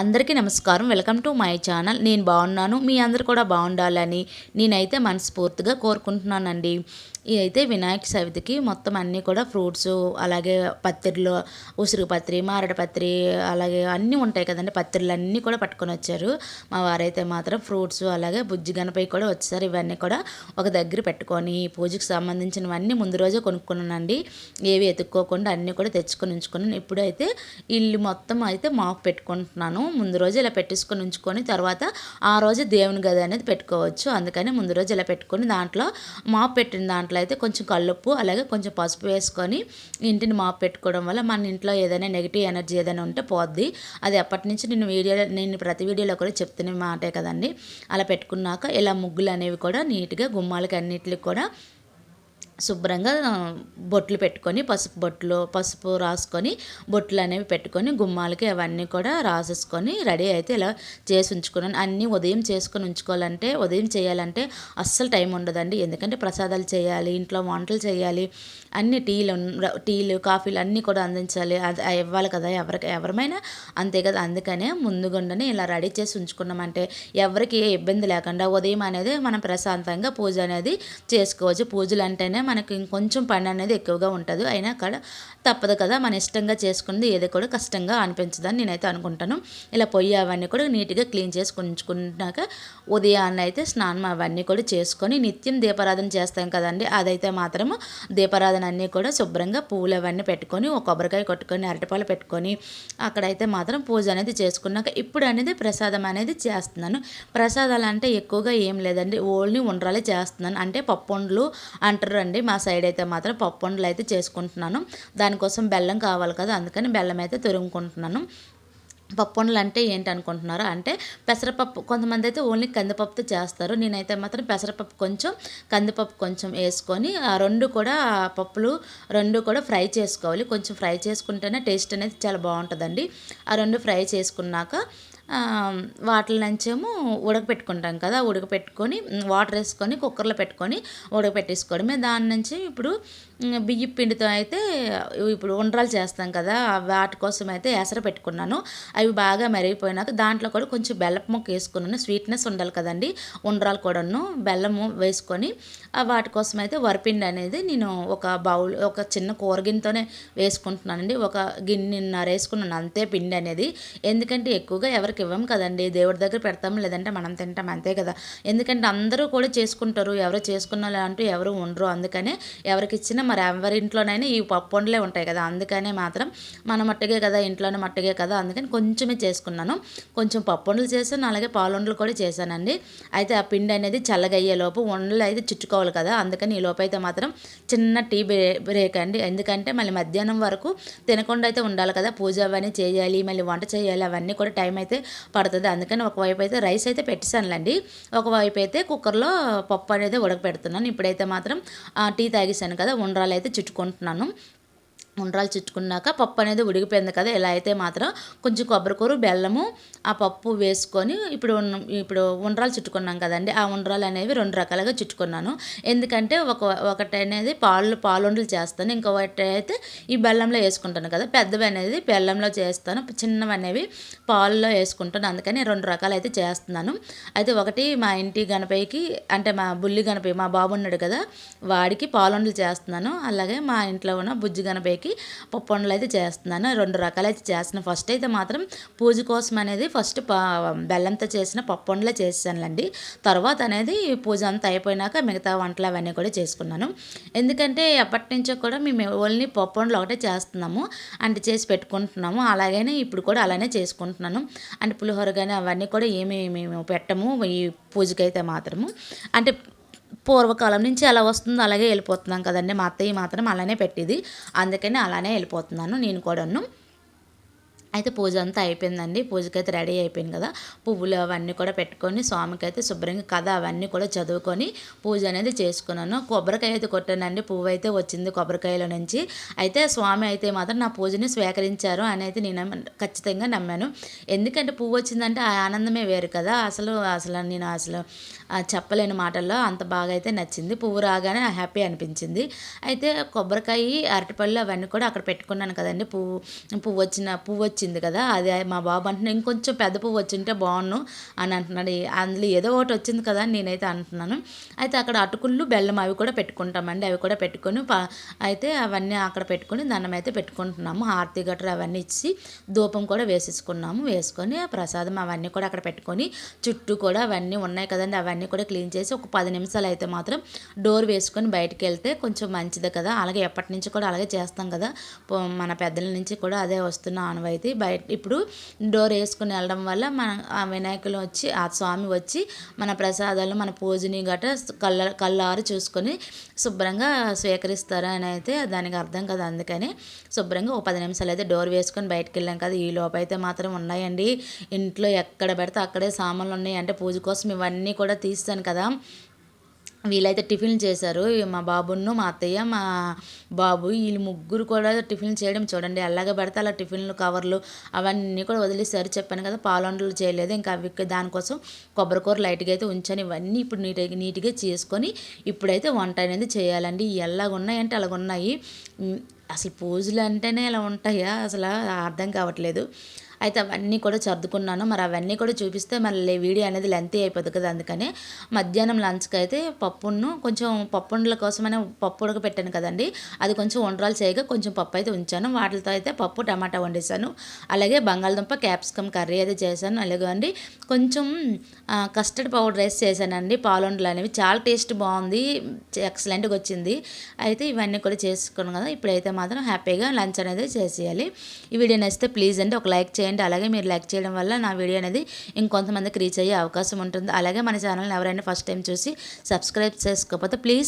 అందరికీ నమస్కారం. Welcome to my channel. నేను బాగున్నాను. మీ అందరు కూడా బాగుండాలని నేనైతే మనస్ఫూర్తిగా కోరుకుంటున్నానండి. ఇదైతే వినాయక చవితికి మొత్తం అన్నీ కూడా ఫ్రూట్స్ అలాగే పత్తిర్లు ఉసిరి పత్రి మారడ పత్రి అలాగే అన్నీ ఉంటాయి కదండి. పత్రిలు అన్నీ కూడా పట్టుకొని వచ్చారు. మా వారైతే మాత్రం ఫ్రూట్స్ అలాగే బుజ్జి గణపై కూడా వచ్చారు. ఇవన్నీ కూడా ఒక దగ్గర పెట్టుకొని పూజకి సంబంధించినవన్నీ ముందు రోజే కొనుక్కున్నానండి. ఏవి ఎత్తుక్కోకుండా అన్నీ కూడా తెచ్చుకొని ఉంచుకున్నాను ఇప్పుడైతే ఇల్లు మొత్తం అయితే మాకు పెట్టుకుంటున్నాను. ముందు రోజు ఇలా పెట్టేసుకొని ఉంచుకొని తర్వాత ఆ రోజు దేవుని గది అనేది పెట్టుకోవచ్చు. అందుకని ముందు రోజు ఇలా పెట్టుకొని దాంట్లో మాపు పెట్టిన దాంట్లో అయితే కొంచెం కల్లుప్పు అలాగే కొంచెం పసుపు వేసుకొని ఇంటిని మాపు పెట్టుకోవడం వల్ల మన ఇంట్లో ఏదైనా నెగిటివ్ ఎనర్జీ ఏదైనా ఉంటే పోద్ది. అది ఎప్పటి నుంచి నేను వీడియో నేను ప్రతి వీడియోలో కూడా చెప్తున్న మాటే కదండి. అలా పెట్టుకున్నాక ఇలా ముగ్గులు అనేవి కూడా నీట్గా గుమ్మాలకి అన్నిటికి కూడా శుభ్రంగా బొట్లు పెట్టుకొని పసుపు బొట్లు పసుపు రాసుకొని బొట్లు అనేవి పెట్టుకొని గుమ్మాలకి అవన్నీ కూడా రాసేసుకొని రెడీ అయితే ఇలా చేసి ఉంచుకున్నాను. అన్నీ ఉదయం చేసుకొని ఉంచుకోవాలంటే ఉదయం చేయాలంటే అస్సలు టైం ఉండదండి. ఎందుకంటే ప్రసాదాలు చేయాలి ఇంట్లో వంటలు చేయాలి అన్ని టీలు టీలు కాఫీలు అన్నీ కూడా అందించాలి. అది ఇవ్వాలి కదా ఎవరికి ఎవరమైనా అంతే కదా. అందుకనే ముందుగుండనే ఇలా రెడీ చేసి ఉంచుకున్నామంటే ఎవరికి ఏ ఇబ్బంది లేకుండా ఉదయం అనేది మనం ప్రశాంతంగా పూజ అనేది చేసుకోవచ్చు. పూజలు అంటేనే మనకి ఇంకొంచెం పని అనేది ఎక్కువగా ఉంటుంది. అయినా అక్కడ తప్పదు కదా మన ఇష్టంగా చేసుకున్నది ఏది కూడా కష్టంగా అనిపించదని నేనైతే అనుకుంటాను. ఇలా పొయ్యి అవన్నీ కూడా నీట్గా క్లీన్ చేసి ఉంచుకున్నాక ఉదయాన్నే అయితే స్నానం అవన్నీ కూడా చేసుకొని నిత్యం దీపారాధన చేస్తాం కదండి. అదైతే మాత్రము దీపారాధన అన్నీ కూడా శుభ్రంగా పూలు అవన్నీ పెట్టుకొని ఒక కొబ్బరికాయ కొట్టుకొని అరటిపాలు పెట్టుకొని అక్కడైతే మాత్రం పూజ అనేది చేసుకున్నాక ఇప్పుడు అనేది ప్రసాదం అనేది చేస్తున్నాను. ప్రసాదాలు అంటే ఎక్కువగా ఏం లేదండి. ఓన్లీ ఉండ్రాలే చేస్తున్నాను. అంటే పప్పుండ్లు అంటారు అండి మా సైడ్ అయితే మాత్రం పప్పుండ్లు అయితే చేసుకుంటున్నాను. దానికోసం బెల్లం కావాలి కదా అందుకని బెల్లం అయితే తురుముకుంటున్నాను. పప్పుండలు అంటే ఏంటి అనుకుంటున్నారు? అంటే పెసరపప్పు కొంతమంది అయితే ఓన్లీ కందిపప్పుతో చేస్తారు. నేనైతే మాత్రం పెసరపప్పు కొంచెం కందిపప్పు కొంచెం వేసుకొని ఆ రెండు కూడా పప్పులు రెండు కూడా ఫ్రై చేసుకోవాలి. కొంచెం ఫ్రై చేసుకుంటేనే టేస్ట్ అనేది చాలా బాగుంటుందండి. ఆ రెండు ఫ్రై చేసుకున్నాక వాటిల నుంచేమో ఉడకపెట్టుకుంటాం కదా ఉడకపెట్టుకొని వాటర్ వేసుకొని కుక్కర్లో పెట్టుకొని ఉడకపెట్టేసుకోవడమే. దాని నుంచి ఇప్పుడు బియ్య పిండితో అయితే ఇప్పుడు ఉండ్రాలు చేస్తాం కదా వాటి కోసం అయితే ఎసర పెట్టుకున్నాను. అవి బాగా మరిగిపోయినాక దాంట్లో కూడా కొంచెం బెల్లపు మొక్క వేసుకున్నాను. స్వీట్నెస్ ఉండాలి కదండి ఉండరాలు కూడాను. బెల్లము వేసుకొని వాటి కోసం అయితే వరిపిండి అనేది నేను ఒక బౌల్ ఒక చిన్న కూరగిన్నెతోనే వేసుకుంటున్నానండి. ఒక గిన్నెన్నర వేసుకున్నాను అంతే పిండి అనేది. ఎందుకంటే ఎక్కువగా ఎవరికి ఇవ్వం కదండి. దేవుడి దగ్గర పెడతాం లేదంటే మనం తింటాం అంతే కదా. ఎందుకంటే అందరూ కూడా చేసుకుంటారు ఎవరు చేసుకున్న అంటూ ఎవరు ఉండరు. అందుకనే ఎవరికి ఇచ్చినా మరి ఎవరింట్లోనైనా ఈ పప్పు వండలే ఉంటాయి కదా. అందుకనే మాత్రం మన మట్టుగే కదా ఇంట్లోనే మట్టుగే కదా. అందుకని కొంచెమే చేసుకున్నాను. కొంచెం పప్పు వండలు చేశాను అలాగే పాలొండలు కూడా చేశానండి. అయితే ఆ పిండి అనేది చల్లగయ్యేలోపు వండలు అయితే చుట్టుకోవాలి కదా. అందుకని ఈ లోపు అయితే మాత్రం చిన్న టీ బ్రేక్ అండి. ఎందుకంటే మళ్ళీ మధ్యాహ్నం వరకు తినకుండా అయితే ఉండాలి కదా. పూజ అవన్నీ చేయాలి మళ్ళీ వంట చేయాలి అవన్నీ కూడా టైం అయితే పడుతుంది. అందుకని ఒకవైపు అయితే రైస్ అయితే పెట్టేశానులేండి. ఒకవైపు అయితే కుక్కర్లో పప్పు అనేది ఉడకపెడుతున్నాను ఇప్పుడైతే మాత్రం టీ తాగేసాను కదా ఉండ్రాలు అయితే చుట్టుకుంటున్నాను. ఉండ్రాలు చుట్టుకున్నాక పప్పు అనేది ఉడికిపోయింది కదా ఇలా అయితే మాత్రం కొంచెం కొబ్బరికూర బెల్లము ఆ పప్పు వేసుకొని ఇప్పుడు ఇప్పుడు ఉండ్రాలు చుట్టుకున్నాం కదండి ఆ ఉండ్రాలు అనేవి రెండు రకాలుగా చుట్టుకున్నాను. ఎందుకంటే ఒక ఒకటి అనేది పాలు పాలుండలు చేస్తాను ఇంకొకటి అయితే ఈ బెల్లంలో వేసుకుంటాను కదా పెద్దవి అనేది బెల్లంలో చేస్తాను చిన్నవి అనేవి పాలలో వేసుకుంటాను అందుకని రెండు రకాలు అయితే చేస్తున్నాను. అయితే ఒకటి మా ఇంటి గణపయ్యకి అంటే మా బుల్లి గణపయ్య మా బాబు ఉన్నాడు కదా వాడికి పాలుండలు చేస్తున్నాను అలాగే మా ఇంట్లో ఉన్న బుజ్జి గణపయ్యకి పప్పు వండలు అయితే చేస్తున్నాను. రెండు రకాలు అయితే చేస్తున్నాను ఫస్ట్ అయితే మాత్రం పూజ కోసం అనేది ఫస్ట్ బెల్లంతో చేసిన పప్పుండలే చేసానులేండి తర్వాత అనేది పూజ అంతా అయిపోయినాక మిగతా వంటలు అవన్నీ కూడా చేసుకున్నాను. ఎందుకంటే ఎప్పటి నుంచో కూడా మేము ఓన్లీ పప్పుండలు ఒకటే చేస్తున్నాము. అంటే చేసి పెట్టుకుంటున్నాము. అలాగనే ఇప్పుడు కూడా అలానే చేసుకుంటున్నాను. అంటే పులిహోర కానీ అవన్నీ కూడా ఏమి మేము పెట్టము ఈ పూజకైతే మాత్రము. అంటే పూర్వకాలం నుంచి ఎలా వస్తుందో అలాగే వెళ్ళిపోతున్నాం కదండి. మా అత్తయ్య మాత్రం అలానే పెట్టేది. అందుకని అలానే వెళ్ళిపోతున్నాను నేను కూడాను. అయితే పూజ అంతా అయిపోయిందండి. పూజకైతే రెడీ అయిపోయింది కదా. పువ్వులు అవన్నీ కూడా పెట్టుకొని స్వామికి అయితే శుభ్రంగా కథ అవన్నీ కూడా చదువుకొని పూజ అనేది చేసుకున్నాను. కొబ్బరికాయ అయితే కొట్టానండి. పువ్వు అయితే వచ్చింది కొబ్బరికాయలో నుంచి. అయితే స్వామి అయితే మాత్రం నా పూజని స్వీకరించారు అని అయితే నేను ఖచ్చితంగా నమ్మాను. ఎందుకంటే పువ్వు వచ్చిందంటే ఆ ఆనందమే వేరు కదా. అసలు అసలు నేను అసలు చెప్పలేని మాటల్లో అంత బాగా అయితే నచ్చింది. పువ్వు రాగానే హ్యాపీ అనిపించింది. అయితే కొబ్బరికాయ అరటిపళ్ళు అవన్నీ కూడా అక్కడ పెట్టుకున్నాను కదండి. పువ్వు పువ్వు వచ్చిన పువ్వు వచ్చింది వచ్చింది కదా అది మా బాబు అంటున్నా ఇంకొంచెం పెద్ద పువ్వు వచ్చింటే బాగున్ను అని అంటున్నాడు. అందులో ఏదో ఒకటి వచ్చింది కదా అని నేనైతే అంటున్నాను. అయితే అక్కడ అటుకుళ్ళు బెల్లం అవి కూడా పెట్టుకుంటామండి అవి కూడా పెట్టుకొని అయితే అవన్నీ అక్కడ పెట్టుకొని దండం అయితే పెట్టుకుంటున్నాము. హారతి గట్ర అవన్నీ ఇచ్చి ధూపం కూడా వేసేసుకున్నాము. వేసుకొని ప్రసాదం అవన్నీ కూడా అక్కడ పెట్టుకొని చుట్టూ కూడా అవన్నీ ఉన్నాయి కదండి అవన్నీ కూడా క్లీన్ చేసి ఒక పది నిమిషాలు అయితే మాత్రం డోర్ వేసుకొని బయటికి వెళ్తే కొంచెం మంచిది కదా. అలాగే ఎప్పటి నుంచి కూడా అలాగే చేస్తాం కదా. మన పెద్దల నుంచి కూడా అదే వస్తున్న ఆనవాయితీ. బయట ఇప్పుడు డోర్ వేసుకుని వెళ్ళడం వల్ల మన ఆ వినాయకులు వచ్చి ఆ స్వామి వచ్చి మన ప్రసాదాలు మన పూజని గట కళ్ళ కళ్ళారు చూసుకొని శుభ్రంగా స్వీకరిస్తారు అని అయితే దానికి అర్థం కదా. అందుకని శుభ్రంగా ఒక పది నిమిషాలు అయితే డోర్ వేసుకొని బయటకు వెళ్ళాం కదా. ఈ లోపైతే మాత్రం ఉన్నాయండి. ఇంట్లో ఎక్కడ పెడితే అక్కడే సామాన్లు ఉన్నాయి. అంటే పూజ కోసం ఇవన్నీ కూడా తీస్తాను కదా. వీళ్ళైతే టిఫిన్ చేశారు. మా బాబును మా అత్తయ్య మా బాబు వీళ్ళు ముగ్గురు కూడా టిఫిన్ చేయడం చూడండి. అలాగే పెడితే అలా టిఫిన్లు కవర్లు అవన్నీ కూడా వదిలేసారు చెప్పాను కదా పాలండలు చేయలేదు. ఇంకా అవి దానికోసం కొబ్బరికూర లైట్గా అయితే ఉంచాను. ఇవన్నీ ఇప్పుడు నీట్ నీట్గా చేసుకొని ఇప్పుడైతే వంట అనేది చేయాలండి. ఎలాగున్నాయంటే ఉన్నాయంటే ఉన్నాయి. అసలు పూజలు అంటేనే ఇలా ఉంటాయా? అసలు అర్థం కావట్లేదు. అయితే అవన్నీ కూడా సర్దుకున్నాను. మరి అవన్నీ కూడా చూపిస్తే మళ్ళీ వీడియో అనేది లెంతీ అయిపోతుంది కదా అందుకని మధ్యాహ్నం లంచ్కి అయితే పప్పును కొంచెం పప్పుండల కోసమనే పప్పు ఉడక పెట్టాను కదండి. అది కొంచెం వండరాలు చేయగా కొంచెం పప్పు అయితే ఉంచాను. వాటితో అయితే పప్పు టమాటా వండేసాను అలాగే బంగాళదుంప క్యాప్సికమ్ కర్రీ అయితే చేశాను. అలాగే అండి కొంచెం కస్టర్డ్ పౌడర్ రైస్ చేశానండి. పాలొండలు అనేవి చాలా టేస్ట్ బాగుంది. ఎక్సలెంట్గా వచ్చింది. అయితే ఇవన్నీ కూడా చేసుకున్నాను కదా. ఇప్పుడైతే మాత్రం హ్యాపీగా లంచ్ అనేది చేసేయాలి. ఈ వీడియో నచ్చితే ప్లీజ్ అండి ఒక లైక్ చేయండి. చేయండి. అలాగే మీరు లైక్ చేయడం వల్ల నా వీడియో అనేది ఇంకొంతమందికి రీచ్ అయ్యే అవకాశం ఉంటుంది. అలాగే మన ఛానల్ని ఎవరైనా ఫస్ట్ టైం చూసి సబ్స్క్రైబ్ చేసుకోకపోతే ప్లీజ్